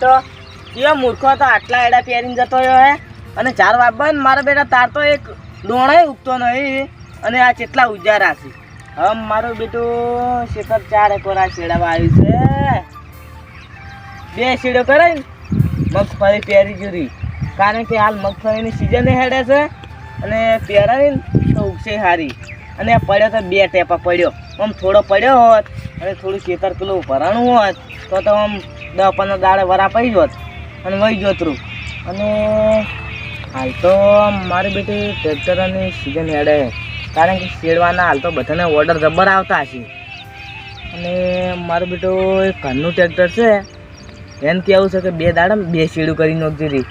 બેટો કેવો મૂર્ખો તો આટલા એડા પહેરીને જતો રહ્યો હે. અને ચાર વાપા મારા બેટા તાર તો એક દોણાય ઉગતો નહીં અને આ કેટલા ઉજારા છે. હવે મારું બેટું, શેખર ચાર એકવાર આ શેડાવા આવ્યું છે. બે શેડો કરે ને, મગફળી પહેરી જુરી કારણ કે હાલ મગફળીની સિઝન હેડે છે. અને પહેરાવી તો ઉગશે સારી અને પડ્યો તો બે ટેપા પડ્યો. આમ થોડો પડ્યો હોત અને થોડું ખેતર પેલું ભરાણું હોત, તો તો આમ દસ પંદર દાડે વરા પડી જોત અને વહી જોતરું અને હાલ તો મારી બેટી ટ્રેક્ટરની સિઝન હેડે. કારણ કે શેડવાના હાલ તો બધાને ઓર્ડર જબર આવતા હશે. અને મારું બેટો એક ઘરનું ટ્રેક્ટર છે. એને કેવું છે કે બે દાડા બે શેડું કરી નાખતી હતી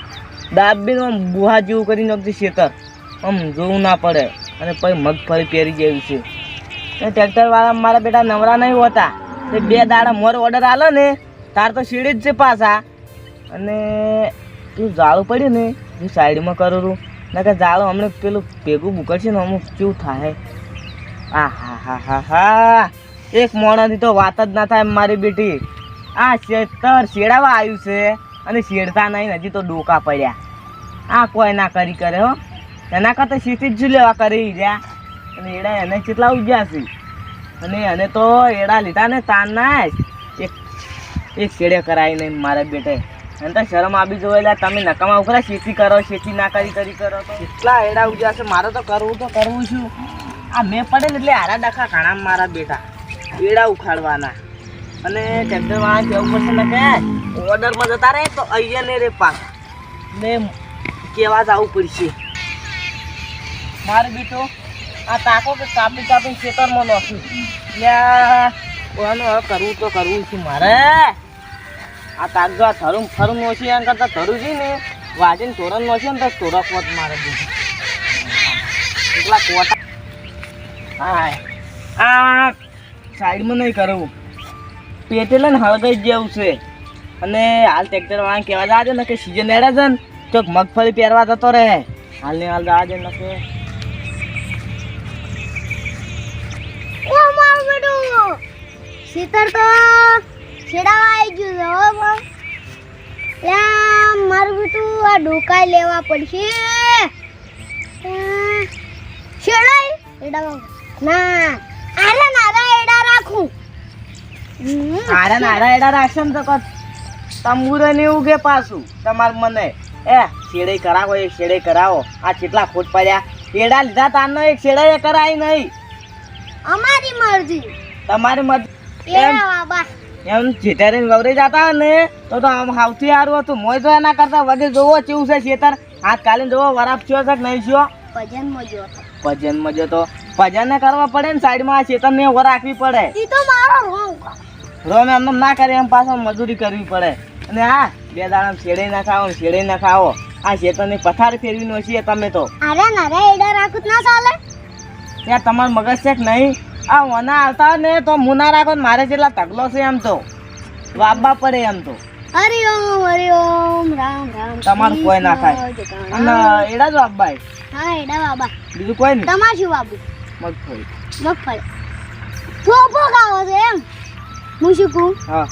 દાબીને આમ બુહા જેવું કરી નાખતી શેતર. આમ જોવું ના પડે. અને પછી મગફળી પહેરી જેવી છે. ટ્રેક્ટરવાળા મારા બેટા નવરા નહીં હોતા. તે બે દાડા મોર ઓર્ડર આલે ને તાર તો શીડી જ છે પાછા. અને તું જાળું પડ્યું ને, હું સાઈડમાં કરું છું. ના કે જાળું હમણાં પેલું ભેગું બુકડશે ને, અમુક કેવું થાય. આ હા હા હા. હા એક મોણાથી તો વાત જ ના થાય મારી બેટી. આ શેતર શેડાવા આવ્યું છે અને શેડતા નહીં, હજી તો ડોકા પડ્યા. આ કોઈ ના કરી કરે, હો. એના કરતાં સીટી જ લેવા કરી રહ્યા. અને એડા એને કેટલા ઉગ્યા છે. અને એને તો એડા લીધા ને તાન ના એક શેડે કરાવી નહીં મારા બેટે. એમ તો શરમ આવી એટલે તમે નકામા ઉખરા શેતી કરો, શેતી ના કરી કરી કરો તો. કેટલા એડા ઉજ્યા છે, મારે તો કરવું તો કરવું છું. આ મેં પડે એટલે હારા ડખા ઘણા મારા બેટા. એડા ઉખાડવાના. અને ટ્રેક્ટર વાળા કેવું પડશે ને કે, ઓર્ડરમાં જતા રહે તો અહીંયા ને રે પાક ને કેવા જવું પડશે. મારે બેટો, આ તાકો કે કાપી કાપી ખેતરમાં નાખ્યું હવે કરવું તો કરવું છે મારે. આ તાક જો આ થરું ફરું નોશી એમ કરતાં થરું છે ને વાજીને તોરણ નોશી ને તો તોરક વત મારે એટલા કોટા? હા આ સાઈડમાં નહીં કરવું. પેટેલ ને હળગાઈ જેવું છે. અને હાલ ટ્રેક્ટર વાળા કહેવા જાજે ને કે સિઝન એડે છે ને તો મગફળી પહેરવા જતો રહે. હાલ ને હાલ જાજે ને કે તો છેડાવા આવી ગયું છે હો બહુ. લ્યા, મારું બેટું આ ડોકાઈ લેવા પડશે. છેડાય એડા ના આરે નારા એડા રાખું. આરે નારા એડા રાખશે ને તો તંબુરે ને ઉગે પાછું તમાર મને. એ શેડે કરાવો એક શેડે કરાવો. આ કેટલા ખોટ પડ્યા. એડા લીધા તારનો એક શેડે કરાય નહીં. અમારી મરજી. તમારી મરજી. બાબા એમ જેતારે વવરે જતા ને તો તો આમ હાવથી સારું હતું. મોય તો એના કરતા વગર જોવો કેવું છે ખેતર હાથ કાલીને જોવો વરાપ થયો છે કે નહીં થયો? ભજન મજો ભજનમાં ભજનમાં તો. ભજન કરવા પડે ને સાઈડમાં આ ખેતરને ઊભો રાખવી પડે. ઈ તો મારો રોંગ રોમ એમને ના કરે એમ પાછો મજૂરી કરવી પડે. અને હા બે દાડા શેડે ના ખાવો ને શેડે ના ખાવો આ ખેતરની પથાર ફેરવી નો છીએ તમે તો. અરે નારા એડા રાખું ના ચાલે. ત્યાં તમારું મગજ છે કે નહીં? આ ઓના આવતા ને તો હું ના રાખો મારે જેટલા તગલો છે એમ તો. વાબા પડે એમ તો. હરિ ઓમ હરિ ઓમ રામ રામ તમારું કોઈ ના થાય. અને એડા જ વાબાય હા એડા બાબા બીજું કોઈ નહીં. તમાર શું બાબુ મગફળી. મગફળી. ફોફો ખાવો છે એમ? હું શું કહું? હા.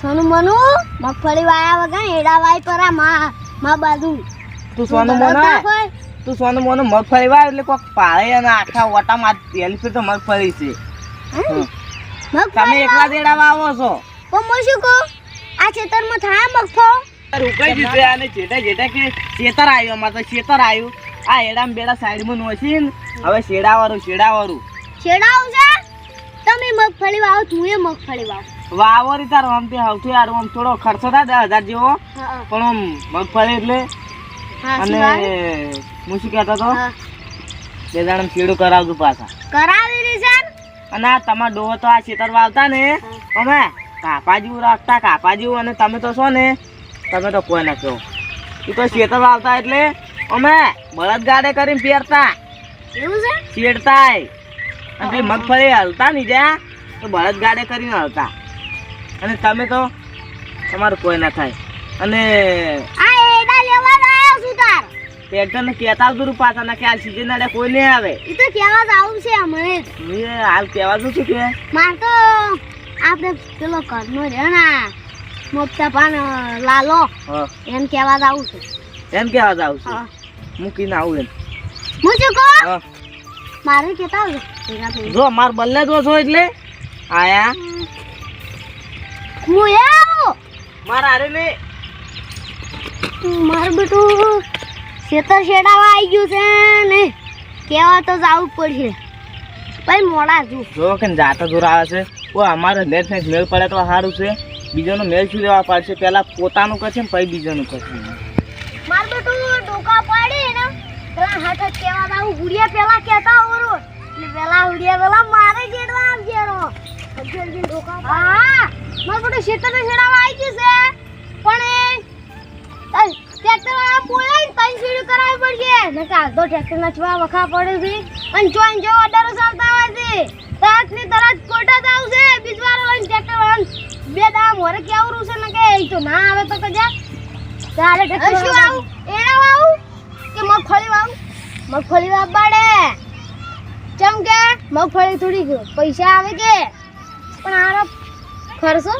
સોનું મનુ મગફળી વાયા વગર એડા વાય પરા મા મા બાજુ. તું સોનું મનુ? તું સોનું મોનું મગફળી વાય એટલે કોક પાળે અને આખા ઓટામાં હેલ્પી તો મગફળી છે. હમ. તમે એકલા જ આવો વાવો છો? પણ હું શું કહું? આ ખેતરમાં થાય મગફો રૂકાઈ જશે અને જેટા જેટા કે શેતર આવ્યું અમારે તો આવ્યું આ એડામ બેડા સાઈડમાં નોસી ને હવે શેડાવાળું શેડાવાળું. શેડાવું છે? તમે મગફળી વાવો તું એ મગફળી વાવ વાવરી તાર આમથી સૌથી સારું આમ થોડો ખર્ચો થાય દસ હજાર જેવો. પણ મગફળી એટલે અને હું શું કહેતો હતો? બે દાડમ શેડું કરાવતું પાછા. કરાવી અને આ તમારા ડોહો તો આ ખેતર વાવતા ને અમે કાપા જેવું રાખતા કાપા જેવું અને તમે તો છો ને તમે તો કોઈ ના કહો. એ તો ખેતર વાવતા એટલે અમે બળદ ગાડે કરીને પહેરતા એવું છે? શેડતાય અને મગફળી હલતા નહીં જ્યાં તો બળદ ગાડે કરીને હલતા. અને તમે તો તમારું કોઈ ના થાય. અને આ એડા છું તાર કહેતા આવતું પાછા ના આ સીઝન અડે કોઈ નહીં આવે. એ તો કેવા આવું છે હમણે જ. હાલ કેવા દઉં છું કે. માર તો આપણે પેલો ઘરનો રે ના મોટા પાન લાલો એમ કેવા જ આવું છું. એમ કેવા આવશે હા. મૂકીને આવું એમ. હું શું કહું મારે કેતા આવજો જો માર બલ્લે જો છો એટલે. આયા. હું એ મારા માર આરે ને મારું બેટું ખેતર શેડાવા આવી ગયું છે ને કેવા તો જવું પડશે. ભાઈ મોડા છું જો કે જાતા દૂર આવે છે. ઓ અમારે નેટ ને મેળ પડે તો સારું છે. બીજાનો મેળ શું લેવા પડશે? પહેલા પોતાનું કરશે ને પછી બીજાનું કરશે. મારું બેટું ડોકા પાડી ને પેલા હાથે કેવા જાવું ગુડિયા પેલા કહેતા ઓરો. એટલે પેલા ઉડિયા પેલા મારે જેડવા આવજે રો હા મારું બેટું ખેતર શેડાવા આવી ગયું છે. પણ એ ટ્રેક્ટર વાળા બોલાય તઈ સીડી કરાવી પડશે ને કાલ અડધો ટ્રેક્ટર ના ચવા વખા પડે છે. અને જોઈન જો ઓર્ડરો ચાલતા હોય છે. તરતની તરત કોટા જ આવશે. બીજવાર લઈને ટ્રેક્ટર વાળા બે દામ મોરે કેવરું છે ને કે એ તો ના આવે તો કજા. તારે ટ્રેક્ટર શું આવું? એડા વાવું? કે મગફળી વાવું? મગફળી વાવવાડે ચમ કે મગફળી થોડી પૈસા આવે કે. પણ આરો ખર્ચો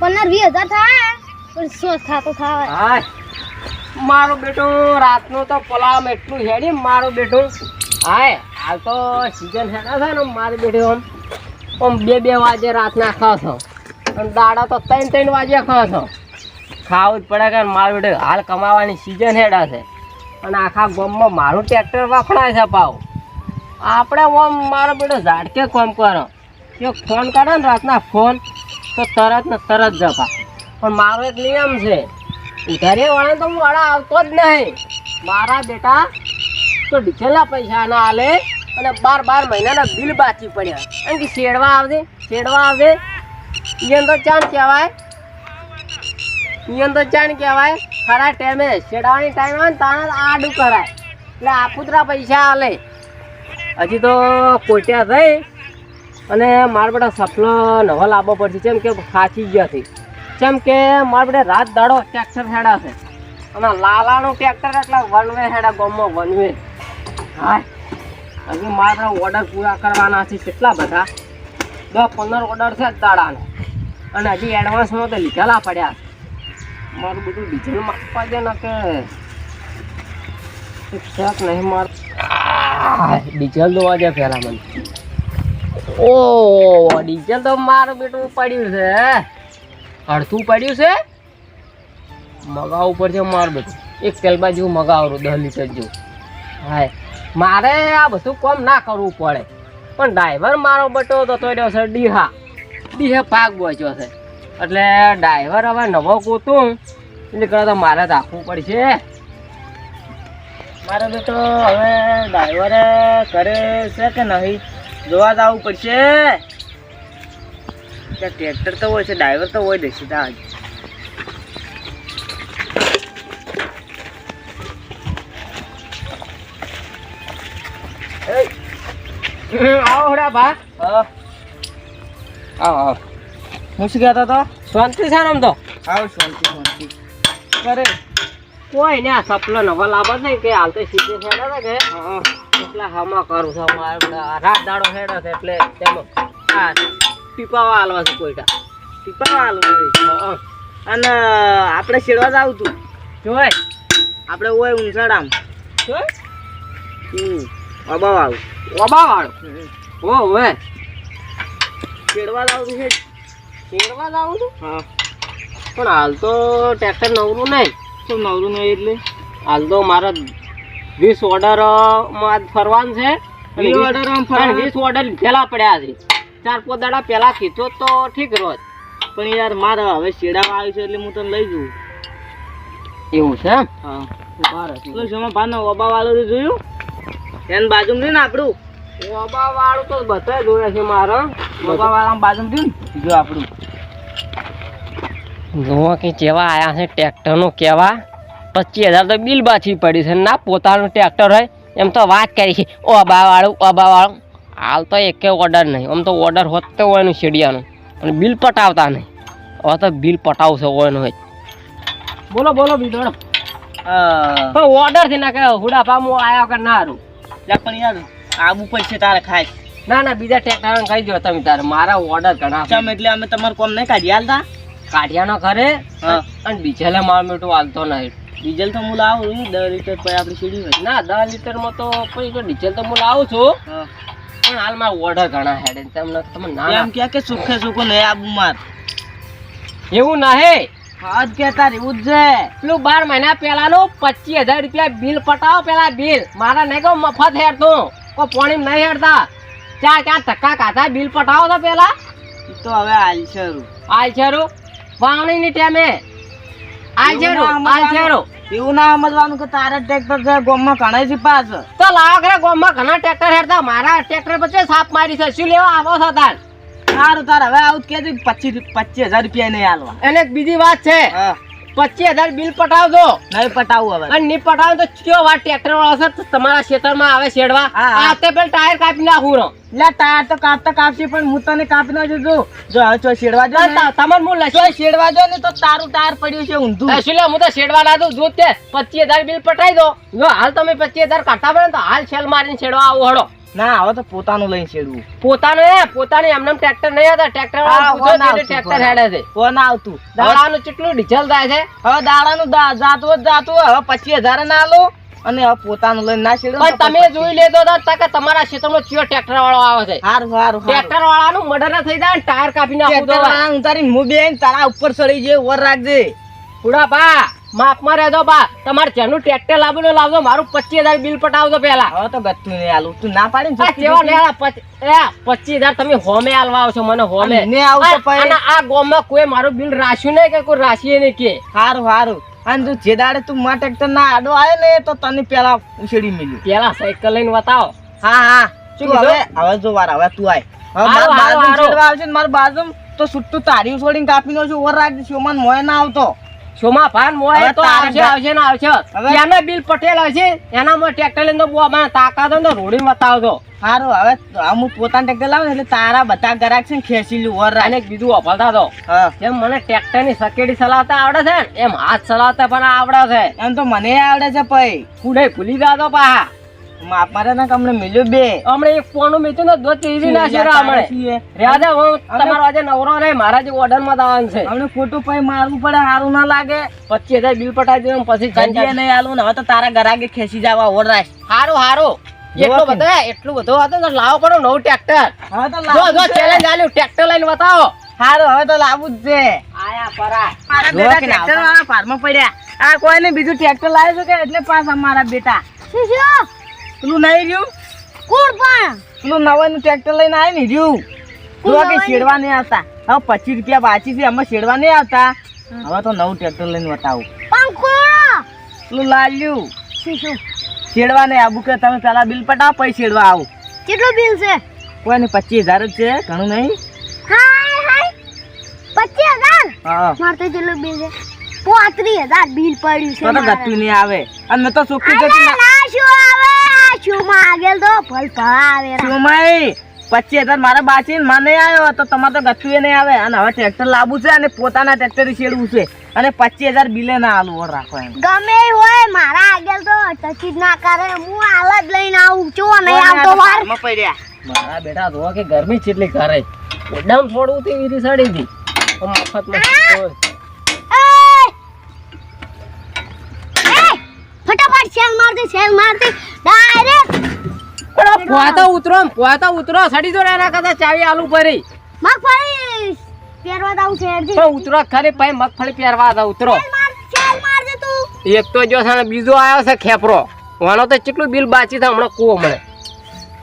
પંદર વીસ હજાર થાય. પણ સો ખાતો થાય હા મારો બેટો રાતનો તો પલામ એટલું હેડી મારો બેટો. હાય, હાલ તો સિઝન હેડા છે ને મારો બેટી આમ આમ બે બે વાગે રાતના ખાવ છો. અને દાડા તો ત્રણ ત્રણ વાગે ખાવ છો. ખાવું જ પડે કે મારો બેટો હાલ કમાવાની સિઝન હેડા છે. અને આખા ગામમાં મારું ટ્રેક્ટર વખણાય છે પાવ. આપણે આમ મારો બેટો ઝાડકે કોમ કરો. જો ફોન કરે ને રાતના ફોન તો તરત ને તરત જપા. પણ મારો એક નિયમ છે. ઘરે વાળા તો હું વાળા આવતો જ નહીં. મારા બેટા તો ડીઝલના પૈસા ના આલે અને બાર બાર મહિનાના બિલ બાકી પડ્યા. એમ કે શેડવા આવજે શેડવા આવજે. ઈયન તો ચાણ કહેવાય. ઈયન તો ચાણ કહેવાય. ખરા ટાઈમે શેડવાની ટાઈમ આવે ને તાણે આડું કરાય. એટલે આપુતરા પૈસા આલે. હજી તો કોટ્યા થઈ. અને મારા બધા સપનો નવો લાવવો પડશે. કેમ કે ખાંચી ગયા કેમ કે મારા બેટા રાત દાડો ટ્રેક્ટર હેડા છે. અને લાલાનું ટ્રેક્ટર એટલે વનવે હેડા, ગામમાં વનવે. હા હજી મારા ઓર્ડર પૂરા કરવાના છે કેટલા બધા? દસ પંદર ઓર્ડર છે દાડાના. અને હજી એડવાન્સમાં તો લીધેલા પડ્યા. મારું બધું ડીઝલમાં માપવા છે ને કે એક નહીં માર. ડીઝલ દોવા દે પહેલા મને. ઓ ડીઝલ તો મારું બેટું પડ્યું છે અડધું પડ્યું છે? મગાવવું પડશે મારું બધું એક તેલબા જેવું મગાવરું દસ લીટર જેવું. હા મારે આ બધું કોમ ના કરવું પડે. પણ ડ્રાઈવર મારો બટો તો તો રહ્યો છે ડીહા. ડીહે પાક બોચ્યો છે. એટલે ડ્રાઈવર હવે નવો ગોતું. એટલે તો મારે રાખવું પડશે. મારો બેટો હવે ડ્રાઈવરે કરે છે કે નહીં? જોવા જવું પડશે. ત્યાં ટ્રેક્ટર તો હોય છે ડ્રાઈવર તો હોય દેશે ત્યાં. આવો હડા હા. આવો આવો. હું શું કહેતો હતો? શાંતિ છે ને તો? આવ શાંતિ શાંતિ. કરે કોઈ ને આ સપલો નવો લાભ જ નહીં કે હાલ તો સીધે છે કે. હમા કરું છું રાત દાડો હેડો છે એટલે આ ટીપાવા હાલવા છે કોઈટા પીપાવા હાલવા અને આપણે શેડવા જાવ તું. જોય. આપણે આમ હમ અબાવ આવું ઓબા વાળો ઓ હોય શેડવા જાવ તું છે જાવ તું? હા. પણ હાલ તો ટ્રેક્ટર નવરું નહીં. શું નવરું નહીં એટલે? હાલ તો મારા વીસ ઓર્ડરમાં ફરવાનું છે? વીસ ઓર્ડર લીધેલા પડ્યા છે. ચાર પાંચ દાડા પહેલાં કીધો તો ઠીક રોજ. પણ યાર મારે હવે શેડાવા આવ્યું છે એટલે હું તને લઈ જઉં. એવું છે એમ? હા. તો. ભાનો ઓબા વાળું તો જોયું? એન બાજુમાં રહ્યું ને આપણું? ઓબા વાળું તો બધા જોયા છે મારા. ઓબા વાળા બાજુમાં થયું ને? જો આપણું. જોવા કે કેવા આયા છે ટ્રેક્ટરનું કેવા. પચીસ હજાર તો બિલ બાછી પડી છે. ના પોતાનું ટ્રેક્ટર હોય એમ તો વાત કરી છે. ઓબા વાળું ઓબા વાળું હાલ તો એકે ઓર્ડર નહીં. આમ તો ઓર્ડર હોતો હોય એનું શેડિયાનું. અને બિલ પટાવતા નહીં. હવે તો બિલ પટાવશે હોય હોય બોલો બોલો બીજો હા પણ ઓર્ડરથી ના કે હુડા પામો આયા કે ના હારું. પણ યાર આબુ પડશે તારે ખાય. ના ના બીજા ટેક્ટર કહી દો તમે તારે. મારા ઓર્ડર ઘણા છે. ચમ એટલે અમે તમારું કોમ નહીં કાઢી હાલતા? કાઢિયાનો ઘરે હા. અને ડીઝલે માર મીઠું હાલતો નહીં. ડીઝલ તો હું લાવું છું, દસ લીટર પછી આપણી સીડી હોય. ના દસ લીટરમાં તો પછી તો ડીઝલ તો હું લાવું છું. પણ હાલ મારા ઓર્ડર ઘણા હેડે ને તમને તમે ના એમ કે કે સુખે સુખો નહીં આબુ માર એવું નહીં. હે જ કે તાર એવું જ છે. પેલું બાર મહિના પહેલાનું પચીસ હજાર રૂપિયા બિલ પટાવો પેલા બિલ. મારા નહીં કહો મફત હેડતું. કો પોણી નહીં હેડતા. ચાર ચાર ધક્કા કાઢા બિલ પટાવો તો પેલા. તો હવે હાલ છે રૂ. આલ છેરું વાવણીની ટાઈમે. આલ એવું આલ છેરું એવું ના સમજવાનું કે તારા ટ્રેક્ટર છે ગોમમાં ઘણા છે. પાસ તો લાવો ગામમાં ઘણા ટ્રેક્ટર હેડતા મારા ટ્રેક્ટર પછી સાપ મારી છે. શું લેવા આવો છો તાર? સારું તાર હવે આવું કે પચીસ પચીસ હજાર રૂપિયા નહીં હાલવા એને બીજી વાત છે પચીસ હજાર બિલ પટાવજો. નહીં પટાવું હવે. અને નહીં પટાવો તો કયો વાત ટ્રેક્ટર વાળો છે તમારા ખેતરમાં આવે શેડવા. આ તે પેલા ટાયર કાપી નાખું લે ટાયર તો કાપતા કાપશે પણ હું તને કાપી નાખજો જો જો હવે ચો શેડવા જો ને, હું લસી શેડવા જો ને તો તારું ટાયર પડ્યું છે ઊંધું. શું હું તો શેડવા લાદું દૂધ તે. પચીસ હજાર બિલ પટાઈ દો. જો હાલ તમે પચીસ હજાર કાઢતા પડે તો હાલ છેલ મારીને શેડવા આવો હડો ના હવે તો પોતાનું લઈને પોતાનું એ પોતાનું એમને ટ્રેક્ટર નહીં હતા ટ્રેક્ટર ટ્રેક્ટર હેડે છે. કોણ આવતું. દાડાનું કેટલું ડીઝલ થાય છે? હવે દાડાનું જાતું જાતું હવે પચીસ હજાર ના લો. અને હવે પોતાનું લઈને ના શેડવું પણ તમે જોઈ લેજો દાદા કે તમારા ક્ષેત્રમાં ચિયો ટ્રેક્ટર વાળો આવે છે. હારું હારું ટ્રેક્ટર વાળાનું મર્ડર થઈ જાય ટાયર કાપીને ટ્રેક્ટર તો વાળા ઉતારીને હું બેન તારા ઉપર ચડી જે ઓર રાખજે. પુડા બા માપમાં રહેજો બા. તમારે જેનું ટ્રેક્ટર લાવીને લાવજો મારું પચીસ હજાર બિલ પટાવજો પેલા હવે તો ગતું નહીં આલું. તું ના પાડી ને કેવા પચીસ હજાર તમે હોમે આલવા આવશો મને હોમે. ને આ- ગોમમાં કોઈ મારું બિલ રાશ્યું નહીં કે કોઈ રાશીએ નહીં કે? સારું હારું. અને તું જે દાડે તું માં ટ્રેક્ટર ના આડો આવ્યો ને તો તને પેલા ઉછેડી મળ્યું પેલા સાયકલ લઈને બતાવો હા હા. શું હવે હવે જો વાર હવે તું આય. મારું બાજુ તો સુટ્ટું તારી છોડીને કાપી નો છું ઓર રાખજે મને મોય ના આવતો. શોમાં ભાન મોય તો આવશે આવશે ને આવશે. ત્યાંના બિલ પટેલ હશે એનામાં ટ્રેક્ટર લઈને બહુ મને તાકાત ને તો રોડીને બતાવજો સારું હવે હું પોતાનું ટ્રેક્ટર લાવું એટલે તારા બધા ગરાક છે ને ખેંચી લ્યું ઓર અને બીજું અફલતા તો. જેમ મને ટ્રેક્ટરની સકેડી ચલાવતા આવડે છે ને એમ હાથ ચલાવતા પણ આવડે છે. એમ તો મને આવડે છે પઈ કુડે ભૂલી જાતો પા મારે ના કમને મળ્યું બે. હમણે એક પોણું મીઠું ને દો ત્રીજી ના શેરા હમણે. છીએ. હું તમારો આજે નવરો નહીં મારા જે ઓર્ડરમાં આવવાનું છે. હમણે ખોટું પઈ મારવું પડે સારું ના લાગે. પચીસ બિલ પટાઈ દઉં પછી કદી નહીં આલું ને હવે તો તારા ગ્રાહકે ખેંચી જવા ઓર રાખ હારું હારું. એટલું બધો બધું એટલું બધું હતું તો લાવો પડો નવું ટ્રેક્ટર હવે તો જો જો ચેલેન્જ આલ્યું ટ્રેક્ટર લઈને બતાવો. હારું હવે તો લાવવું જ છે. આયા પરા. મારા બેટા કે ટ્રેક્ટર વાળા પારમાં પડ્યા. આ કોઈ ને બીજું ટ્રેક્ટર લાવ્યું છે કે એટલે પાસ અમારા બેટા? શું શું? પેલું નહીં રહ્યું? કોણ પણ? પેલું નવાનું ટ્રેક્ટર લઈને આવે ને રહ્યું પેલું કે શેડવા નહીં આવતા. હવે પચીસ રૂપિયા બાચી છે અમે શેડવા નહીં આવતા. હવે તો નવું ટ્રેક્ટર લઈને બતાવું પંખો! પેલું લાલ્યું. શું શું? શેડવા નહીં આવું કે તમે પેલા બિલ પટાવો પછી શેડવા આવું. કેટલું બિલ છે? કોઈ નહીં પચીસ હજાર જ છે ઘણું નહીં. હાય હાય. પચીસ હજાર? હા. મારે તો કેટલું બિલ છે? પોત્રીસ હજાર બિલ પડ્યું છે તો તો ગતું નહીં આવે. અને તો સુખી જતી ના શું આવે? આ આગળ તો ફલ આવે રા. પચીસ હજાર મારા બાચી માં નહીં આવ્યો તો તમારે તો ગતું નહીં આવે. અને હવે ટ્રેક્ટર લાવવું છે અને પોતાના ટ્રેક્ટર શેડવું છે. અને પચીસ હજાર બિલે ના આલું ઓર રાખો એમ. ગમે હોય મારા આગળ તો ટચી ના કરે. હું હાલ જ લઈને આવું. છું નહીં આવતો વાર. મારા બેટા જોવા કે ગરમી ચેટલી કરે એકદમ થોડું થી વીરી સડી હતી! ફટાફટ શેલ મારતી શેલ સેલ માર દે ડાયરેક્ટ પોતા ઉતરો પોતા ઉતરો. સડી જો એના કરતા ચાવી આલુ ભરી. મગફળી. પહેરવા દઉં છે તો ઉતરો ખરી પછી મગફળી પહેરવા દો ઉતરો. સેલ માર દે તું. એક તો જો છે બીજો આવ્યો છે ખેપરો. વાનો તો કેટલું બિલ બાચી થાય હમણાં કૂવો મળે.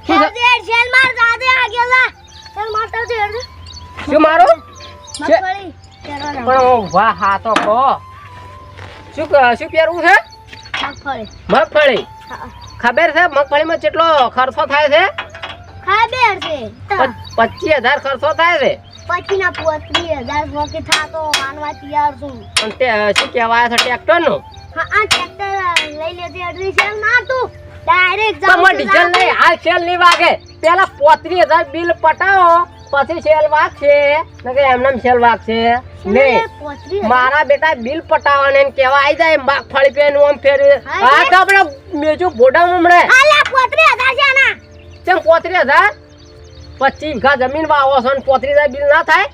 શું માર પણ વાહ હા તો કહો. શું શું પહેરવું છે? મગફળી. મગફળી? હા. ખબર છે મગફળીમાં કેટલો ખર્ચો થાય છે? ખબર છે. પચીસ હજાર ખર્ચો થાય છે? પછી ના પોત્રીસ હજાર વખત થતો માનવા તૈયાર છું. અને તે શું કહેવાય છે ટ્રેક્ટરનું હા આ ટ્રેક્ટર લઈ લેજે અડધી સેલ ના તું. ડાયરેક્ટ તમારે ડીઝલ નહીં હાલ સેલ નહીં વાગે. પેલા પોત્રીસ હજાર બિલ પટાવો. પછી સેલ વાગશે નકે એમનેમ સેલ વાગશે નહીં મારા બેટા બિલ પટાવાને એમ કેવા આઈ જાય મગફળી પેન ઓમ ફેર હા તો આપણે મેજું બોડા અલ્યા પોત્રીસ હજાર છે ના ચમ 35000 25 ઘા જમીન વાવો છો ને પોત્રીસ હજાર બિલ ના થાય?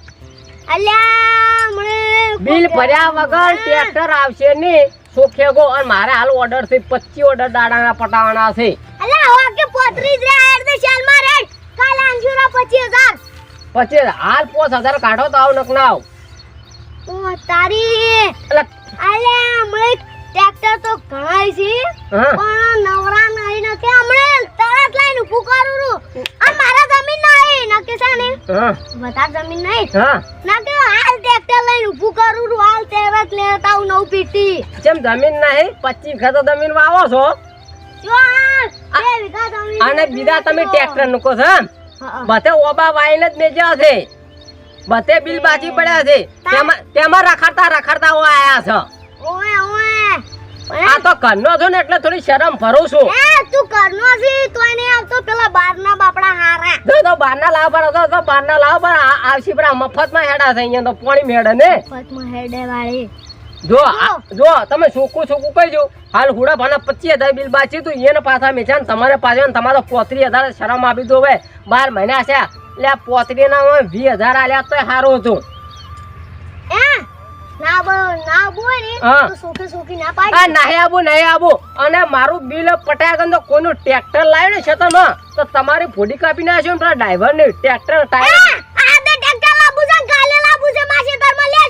અલ્યા મને બિલ ભર્યા વગર ટ્રેક્ટર આવશે નહીં. સોખેગો અને મારે હાલ ઓર્ડર છે પચીસ ઓર્ડર દાડાના પટાવાના છે. અલા ઓકે કે પોત્રીસ રે હેડ દે શાલ મારે કાલ આંજુરા 25000 પછી હાલ પોસ હજાર કાઢો તો આવ નક ના આવ. તારી અલે અમે ટ્રેક્ટર તો ઘણાય છે પણ નવરા નહીં નકે હમણે તરત લઈને ઊભું કરું છું. આ મારા જમીન નહીં નકે છે ને જમીન નહીં હા. નકે હાલ ટ્રેક્ટર લઈને ઊભું કરું છું હાલ તરત લેતા હું નવ પીટી. જેમ જમીન નહીં પચીસ ખેતો તો જમીન વાવો છો. જો બે અને બીજા તમે ટ્રેક્ટર મૂકો છો એમ? હા, બધે ઓબા વાઈને જ મેજ્યા છે. બધે બિલ બાકી પડ્યા છે. તેમાં તેમાં રખડતા રખડતા હું આયા છો. ઓએ ઓએ આ તો ઘરનો છો ને એટલે થોડી શરમ ભરું છું. એ તું કરનો છે તોય નહીં આવતો પેલા બારના બાપડા હારા. તો બારના લાવ પર હતો તો બહારના લાવ પર આવશી પર મફતમાં હેડા છે અહીંયા તો પાણી મેળે ને. પતમાં હેડે વાળી. જો જો તમે છોકું છોકું કહીજો હાલ હુડા ભાના પચીસ હજાર બિલ બાચી તું એને પાછા મેચા ને તમારે પાછા ને પોત્રી હજાર શરમ આપી દો હવે. બાર મહિના છે. એટલે પોત્રી ના વીસ હજાર આલ્યા તો સારું હતું તમારી ફોડી કાપી નાખ્યો ડ્રાઈવર ને ટ્રેક્ટર ટાયર. છે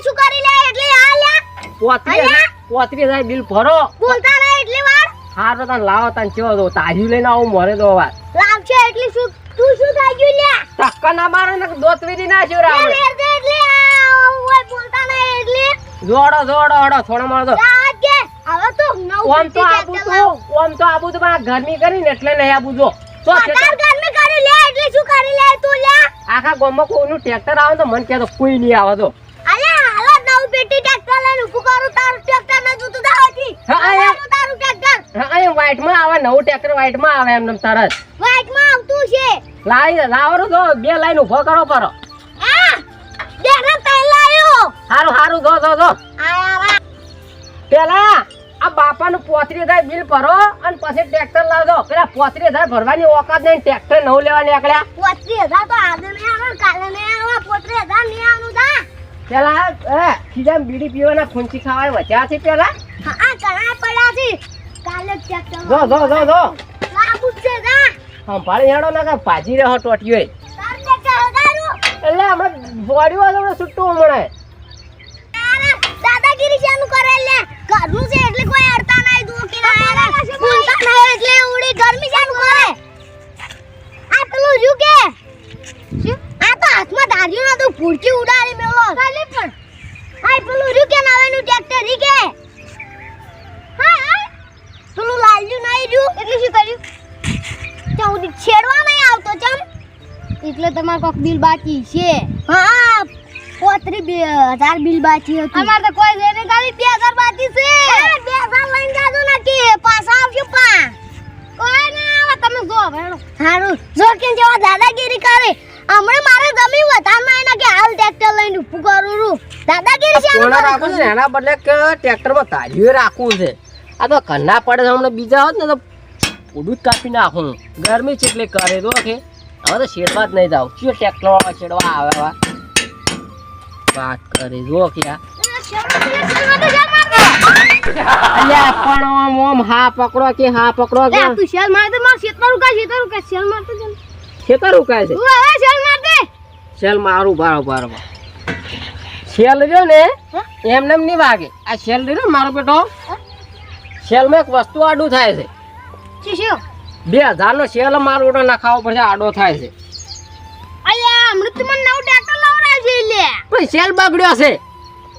છે કરી લે એટલે પોત્રીસ હજાર બિલ ભરો. બોલતા એટલી વાર? તો તને લાવો તને ચેવો દો તાજી લઈને આવું મરે લાવશે એટલી શું તું શું થઈ ગયું લે ટક્કર ના મારો ને દોતવીરી નાખ્યો લે રાવણે એટલે ઓય બોલતા એટલે. જોડો જોડો ઓડો થોડો મારો તો હવે તો નવ ઓમ તો આબુ તો ઓમ તો આબુ તો ગરમી કરીને એટલે નહીં આબુ જો. તો છે કરી લે એટલે શું કરી લે તું લે આખા ગામમાં કોઈનું ટ્રેક્ટર આવે તો મને કે તો કોઈ નહીં આવે તો અલે હાલો નવ પેટી તારું ટ્રેક્ટર ને જૂતું દાવતી હા, આ તારું ટ્રેક્ટર હા આવે નવું ટ્રેક્ટર વ્હાઈટમાં આવે એમને તરત વાઇટમાં આવતું છે. લાવી લાવરો તો બે લાઈન ઊભો કરો પરો. બેને પહેલા આવ્યો હારું હારું જો જો જો. પેલા આ બાપાનું પોત્રી હજાર બિલ ભરો અને પછી ટ્રેક્ટર લાવજો. પેલા પોત્રીસ હજાર ભરવાની ઓકાત નહીં ટ્રેક્ટર નવું લેવા નીકળ્યા. પોત્રી હજાર તો આજે નહીં આવે કાલે નહીં આવે પોત્રી હજાર નહીં આવવાનું તા. પેલા એ સીધા બીડી પીવાના ફૂંચી ખાવાય વચ્યા છે પેલા? હા આ ઘણા પડ્યા છે. કાલે ટ્રેક્ટર જો જો જો જો. લાબુ છે જા. સંભાળી હેડો ના કે ભાજી રહ્યો ટોટીઓ એટલે હમણાં બોડી વાળો હમણાં છૂટું હમણાં. દાદાગીરી શાનું કરે લે? ઘરનું છે એટલે કોઈ અડતા નહીં કે ના બોલતા નહીં એટલે ઉડી ગરમી શાનું કરે? આ પેલું યુ કે? શું? હાથમાં ધાર્યું ને તો ભૂરકી ઉડાડી મેલો. ખાલી પણ. આ પેલું રહ્યું કે નવેનું ટ્રેક્ટર રી કે? હા હા પેલું લાલ્યું નહીં રહ્યું? એટલે શું કર્યું? ચૌદ છેડવા નહીં આવતો ચમ. એટલે તમારે કોક બિલ બાકી છે. હા પોત્રી બે હજાર બિલ બાકી હતું. અમારે તો કોઈ નહીં ખાલી બે હજાર બાકી છે. બે હજાર લઈને જાજો નક્કી. પાછા આવજો પા. કોઈ ના આવે તમે જો ભેણો સારું જો કે જેવા દાદાગીરી કરે. હમણાં મારે જમીન વધારે નહીં કે હાલ ટ્રેક્ટર લઈને ઊભું કરું છું. દાદાગીરી છે કોણા રાખું છે? એના બદલે કે ટ્રેક્ટરમાં તારીઓ રાખવું છે. આ તો કન્ના પડે હમણાં બીજા હોત ને તો ઉડું જ કાપી નાખું. ગરમી છે એટલે કરે તો કે હવે તો શેડવા જ નહીં જાવ શું ટ્રેક્ટર વાળા શેડવા આવે વાત કરે જો કે આ અલ્યા પણ ઓમ ઓમ હા પકડો કે હા પકડો કે? તું શેર મારે તો માર શેતર કા શેતરું રૂકા શેર માર દે તું ખેતર ઉકાય છે? શેલ માર બારો બારો શેલ રહ્યો ને એમને એમ નહીં વાગે. આ શેલ રહ્યો ને મારો બેટો શેલમાં એક વસ્તુ આડું થાય છે. બે હજાર નો શેલ મારો બેટો નખાવો પડશે આડો થાય છે. પણ શેલ બગડ્યો છે.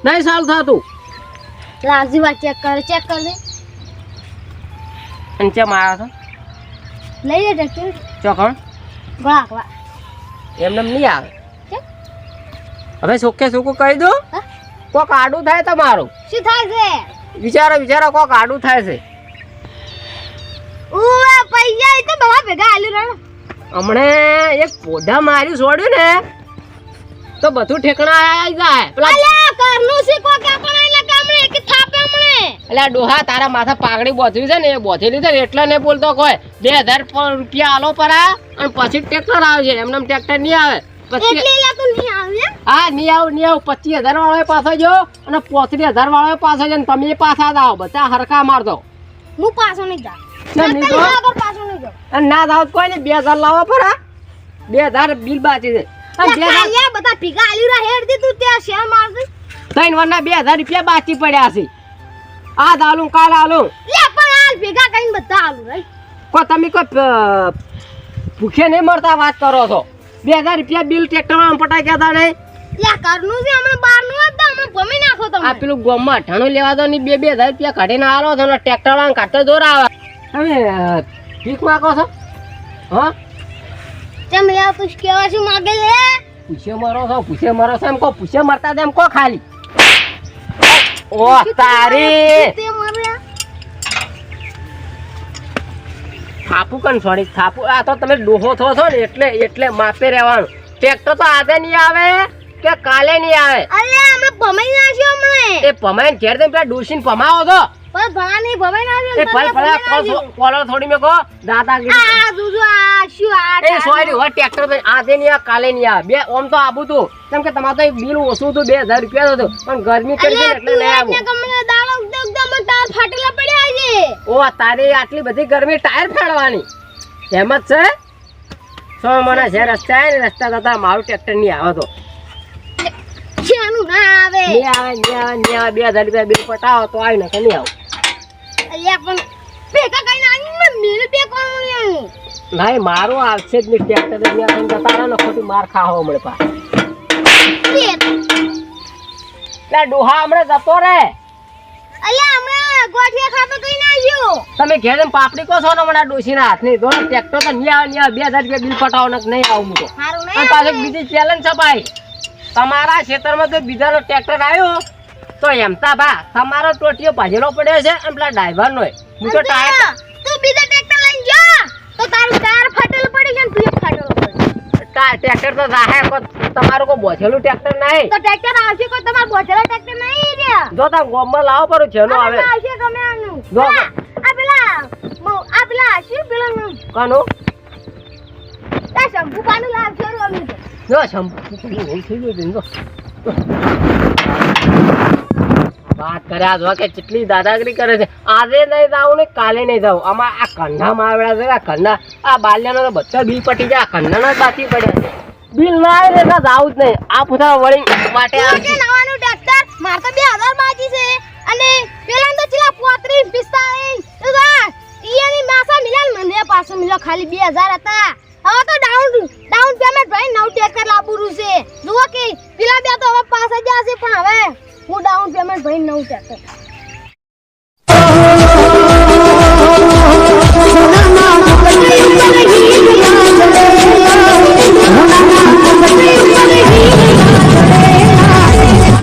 નહીં સાલ થતું. લાજી વાત ચેક કર ચેક કર અને ચેમ આવ્યા છો? લઈ લે ચોકણ ગળા ગળા એમને એમ નહીં આવે? હવે સુખે સુખું કહી દો? કોક આડું થાય તમારું. શું થાય છે? વિચારો વિચારો કોક આડું થાય છે. ઉવા પૈસા તો બવા ભેગા આલી રણ હમણે એક પોઢા મારી છોડ્યું ને તો બધું ઠેકણા આવી જાય. પેલા કરનું છે કો કે પણ એટલે કામણે એક થાપે મને એટલે આ ડોહા તારા માથે પાઘડી બોથવી છે ને એ બોધેલી છે ને એટલે નહીં બોલતો કોઈ. બે હજાર રૂપિયા આલો પરા અને પછી ટ્રેક્ટર આવે છે. એમને ટ્રેક્ટર નહીં આવે. પછી એટલે એટલે તું નહીં આવ્યા હા નહીં આવ નહીં આવ. પચીસ હજાર વાળો પાછો જો અને પોત્રીસ હજાર વાળો પાછો છે તમે પાછા બધા હરખા મારતો હું પાછો નહીં જાઉં. ના જાવ કોઈ નહીં. બે હજાર લાવો ફરા બે હજાર બિલ બાકી છે. બધા ભેગા આલી રહ્યા હેડ દીધું ત્યાં શેર મારતી ત્રણ વરના બે હજાર રૂપિયા બાકી પડ્યા છે. આ દાલું કાલ આલું લે પણ હાલ ભેગા કરીને બધા આલુ રે કોઈ તમે કોઈ ભૂખે નહીં મળતા વાત કરો છો? બે હજાર રૂપિયા બિલ ટ્રેક્ટરમાં પટાઈ ગયા હતા નહીં લે કરનું છે હમણાં બારનું હતા હમણાં ભમી નાખો તમે. આ પેલું ગોમમાં અઠાણું લેવા દો ને બે બે હજાર રૂપિયા કાઢીને આલો છો ને ટ્રેક્ટર વાળા કાઢતો જોર આવે. તમે ભીખ માગો છો? હા? તમે લે પૂછ કેવા શું માગે લે? પૂછે મરો છો પૂછે મરો છો એમ કો પૂછે મરતા તેમ કહો ખાલી. ઓ તારી! થાપુ કન સોરી થાપુ. આ તો તમે ડોહો થો છો ને એટલે એટલે માપે રહેવાનું. ટ્રેક્ટર તો આજે નહીં આવે કે કાલે નહીં આવે? અલે અમે પમાઈ નાખ્યો હમણાં. એ પમાઈને ઘેર જઈને પેલા ડોસીને પમાવો છો. પણ ભણા નહીં ભમાઈ નાખ્યો એ ભલે ભલા કોલો થોડી મેં કહો દાદાગીરી આ જુજુ આ શું આ એ સોરી હો ટ્રેક્ટર તો આજે નહીં આ કાલે ની આ. બે ઓમ તો આબુ તું. કેમ કે તમારે તો એક બિલ ઓછું હતું બે હજાર રૂપિયા હતું. પણ ગરમી કરી છે ને એટલે નહીં આવું. ગમે દાડો એકદમ ટાયર ફાટેલા પડ્યા છે. ઓ તારે આટલી બધી ગરમી ટાયર ફાડવાની. એમ જ છે? સો મને છે રસ્તા ને રસ્તા જતા મારું ટ્રેક્ટરની આવે તો. શેનું ના આવે? નહીં આવે આવે બે હજાર રૂપિયા બિલ પટાવો તો આવી ને નહીં આવું. અલ્યા પણ ભેગા કઈ નાની મેં બે કોણ લેવું નહીં મારું આવશે જ નહીં ટ્રેક્ટર જ આવે ને જતા રહે ને ખોટી માર ખાવા મળે પા એટલે ડોહા હમણાં જતો રે અલ્યા અમે ગોઠિયા ખાતો કઈ નાખ્યો તમે ઘેર એમ પાપડી કહો છો ને હમણાં ડોસીના હાથની. દો ટ્રેક્ટર તો નહીં આવે નહીં બે હજાર રૂપિયા બિલ પટાવો ને નહીં આવું તો. અને પાછું બીજી ચેલેન્જ છે ભાઈ. તમારા ખેતરમાં કોઈ બીજાનો ટ્રેક્ટર આવ્યો. તો એમતા બા તમારો ટોટીઓ ભાજેલો પડ્યો છે અને પેલા ડ્રાઈવરનો હું તો ટાયર તું બીજા ટ્રેક્ટર લઈને જો તો તારું ટાયર ફાટેલું પડી ને તું ફાટેલું ટ્રેક્ટર તો રાહે કો- તમારું કોઈ બોછેલું ટ્રેક્ટર નહીં તો ટ્રેક્ટર આવશે કોઈ તમારે બોચેલા ટ્રેક્ટર નહીં રે જો તમે ગોમમાં લાવો પડો છેલો આવે આવશે ગમે આનું જો. આ પેલા મો- આ પેલા આવશે પેલો નું. કાનું આ શંભુ પાનું લાવજો રો અમે તો. જો શંભુ થઈ ગયો જો. વાત કર્યા જો કે કેટલી દાદાગીરી કરે છે. આજે નહીં જાઉં ને કાલે નહીં જાઉં. આમાં આ કંઢા માવડા છે, આ કંઢા આ બાલ્યાનો તો બધા બિલ પટી જાય, આ કંઢાના જ બાકી પડ્યા છે. બિલ ના આવે એટલે જાવું જ નહીં. આ પૂછા વળી માટે. નવાનું ટ્રેક્ટર? માર તો બે હજાર બાકી છે. અને પેલા તો ચેલા પોત્રીસ, પિસ્તાળીસ. ઈયાની માસા મિલ્યા મને પાછો મિલ્યો ખાલી બે હજાર હતા. હવે તો ડાઉન ડાઉન પેમેન્ટ ભાઈ નવ ટેકર લાબુરું છે. જુઓ કે, પેલા બે તો હવે પાસ જ છે પણ હવે હું ડાઉન પેમેન્ટ ભરીને નવું ટ્રેક્ટર Thank you.